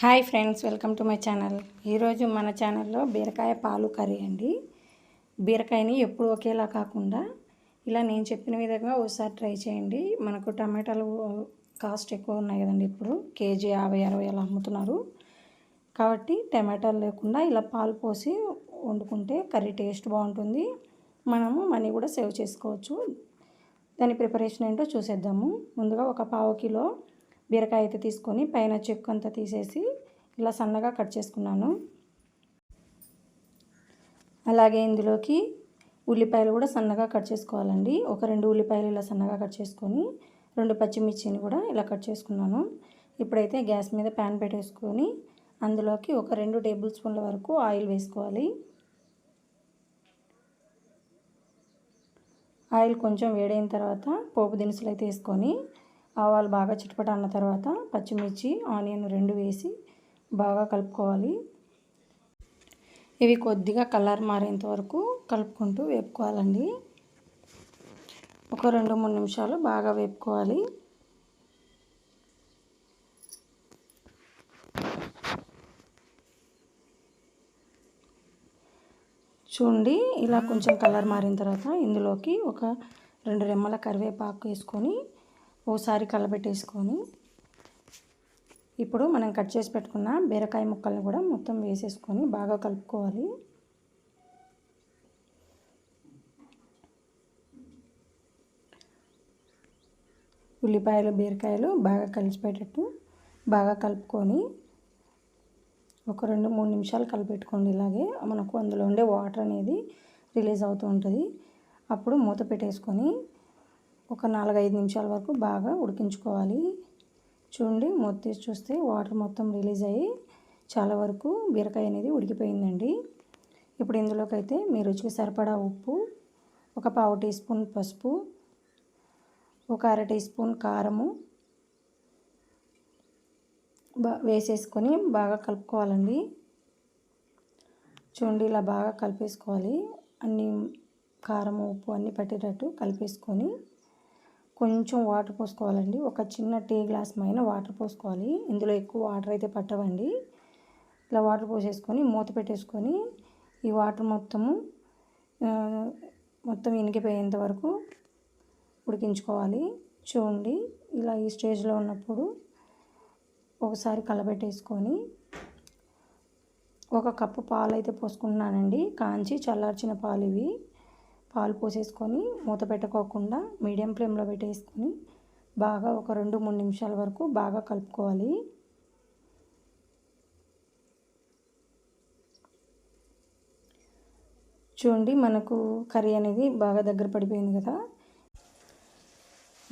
Hi friends welcome to my channel. ఈరోజు మన ఛానల్లో బీరకాయ పాలు కర్రీ అండి. బీరకాయని ఎప్పుడు ఒకేలా కాకుండా ఇలా నేను చెప్పిన విధంగా ఒకసారి ట్రై చేయండి. మనకు టమాటాలు కాస్ట్ ఎక్కువ ఉన్నాయి కదండి ఇప్పుడు కేజీ యాభై అరవై అలా అమ్ముతున్నారు. కాబట్టి టమాటాలు లేకుండా ఇలా పాలు పోసి వండుకుంటే కర్రీ టేస్ట్ బాగుంటుంది. మనము మనీ కూడా సేవ్ చేసుకోవచ్చు. దాని ప్రిపరేషన్ ఏంటో చూసేద్దాము. ముందుగా ఒక పావు కిలో బీరకాయ అయితే తీసుకొని పైన చెక్కు అంతా తీసేసి ఇలా సన్నగా కట్ చేసుకున్నాను. అలాగే ఇందులోకి ఉల్లిపాయలు కూడా సన్నగా కట్ చేసుకోవాలండి. ఒక రెండు ఉల్లిపాయలు ఇలా సన్నగా కట్ చేసుకొని రెండు పచ్చిమిర్చిని కూడా ఇలా కట్ చేసుకున్నాను. ఇప్పుడైతే గ్యాస్ మీద ప్యాన్ పెట్టేసుకొని అందులోకి ఒక రెండు టేబుల్ స్పూన్ల వరకు ఆయిల్ వేసుకోవాలి. ఆయిల్ కొంచెం వేడైన తర్వాత పోపు దినుసులు అయితే వేసుకొని ఆవాలు బాగా చిటపట అన్న తర్వాత పచ్చిమిర్చి ఆనియన్ రెండు వేసి బాగా కలుపుకోవాలి. ఇవి కొద్దిగా కలర్ మారేంత వరకు కలుపుకుంటూ వేపుకోవాలండి. ఒక రెండు మూడు నిమిషాలు బాగా వేపుకోవాలి. చూడండి ఇలా కొంచెం కలర్ మారిన తర్వాత ఇందులోకి ఒక రెండు రెమ్మల కరివేపాకు వేసుకొని ఓసారి కలబెట్టేసుకొని ఇప్పుడు మనం కట్ చేసి పెట్టుకున్న బీరకాయ ముక్కల్ని కూడా మొత్తం వేసేసుకొని బాగా కలుపుకోవాలి. ఉల్లిపాయలు బీరకాయలు బాగా కలిసిపోయేటట్టు బాగా కలుపుకొని ఒక రెండు మూడు నిమిషాలు కలిపెట్టుకోండి. ఇలాగే మనకు అందులో ఉండే వాటర్ అనేది రిలీజ్ అవుతూ ఉంటుంది. అప్పుడు మూత పెట్టేసుకొని ఒక నాలుగైదు నిమిషాల వరకు బాగా ఉడికించుకోవాలి. చూడండి మూత తీసి చూస్తే వాటర్ మొత్తం రిలీజ్ అయ్యి చాలా వరకు బీరకాయ అనేది ఉడికిపోయిందండి. ఇప్పుడు ఇందులోకైతే మీ రుచికి సరిపడా ఉప్పు ఒక పావు టీ స్పూన్ పసుపు ఒక అర టీ స్పూన్ కారము బా వేసేసుకొని బాగా కలుపుకోవాలండి. చూడండి ఇలా బాగా కలిపేసుకోవాలి. అన్ని కారం ఉప్పు అన్నీ పట్టేటట్టు కలిపేసుకొని కొంచెం వాటర్ పోసుకోవాలండి. ఒక చిన్న టీ గ్లాస్ పైన వాటర్ పోసుకోవాలి. ఇందులో ఎక్కువ వాటర్ అయితే పట్టవండి. ఇలా వాటర్ పోసేసుకొని మూత పెట్టేసుకొని ఈ వాటర్ మొత్తము మొత్తం ఇనికిపోయేంత వరకు ఉడికించుకోవాలి. చూడండి ఇలా ఈ స్టేజ్లో ఉన్నప్పుడు ఒకసారి కలబెట్టేసుకొని ఒక కప్పు పాలు అయితే పోసుకుంటున్నానండి. కాంచి చల్లార్చిన పాలు ఇవి పాలు పోసేసుకొని మూత పెట్టుకోకుండా మీడియం ఫ్లేమ్లో పెట్టేసుకొని బాగా ఒక రెండు మూడు నిమిషాల వరకు బాగా కలుపుకోవాలి. చూడండి మనకు కర్రీ అనేది బాగా దగ్గర పడిపోయింది కదా.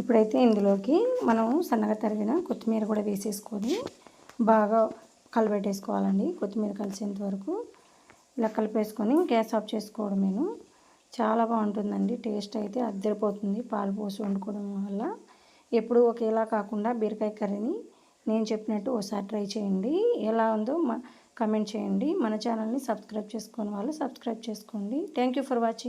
ఇప్పుడైతే ఇందులోకి మనం సన్నగా తరిగిన కొత్తిమీర కూడా వేసేసుకొని బాగా కలబెట్టేసుకోవాలండి కొత్తిమీర కలిసేంత వరకు. ఇలా కలిపేసుకొని గ్యాస్ ఆఫ్ చేసుకోవడమేను. చాలా బాగుంటుందండి. టేస్ట్ అయితే అద్దరిపోతుంది పాలు పోసి వండుకోవడం వల్ల. ఎప్పుడు ఒకేలా కాకుండా బీరకాయ కర్రీని నేను చెప్పినట్టు ఒకసారి ట్రై చేయండి. ఎలా ఉందో కమెంట్ చేయండి. మన ఛానల్ని సబ్స్క్రైబ్ చేసుకుని వాళ్ళు సబ్స్క్రైబ్ చేసుకోండి. Thank for watching.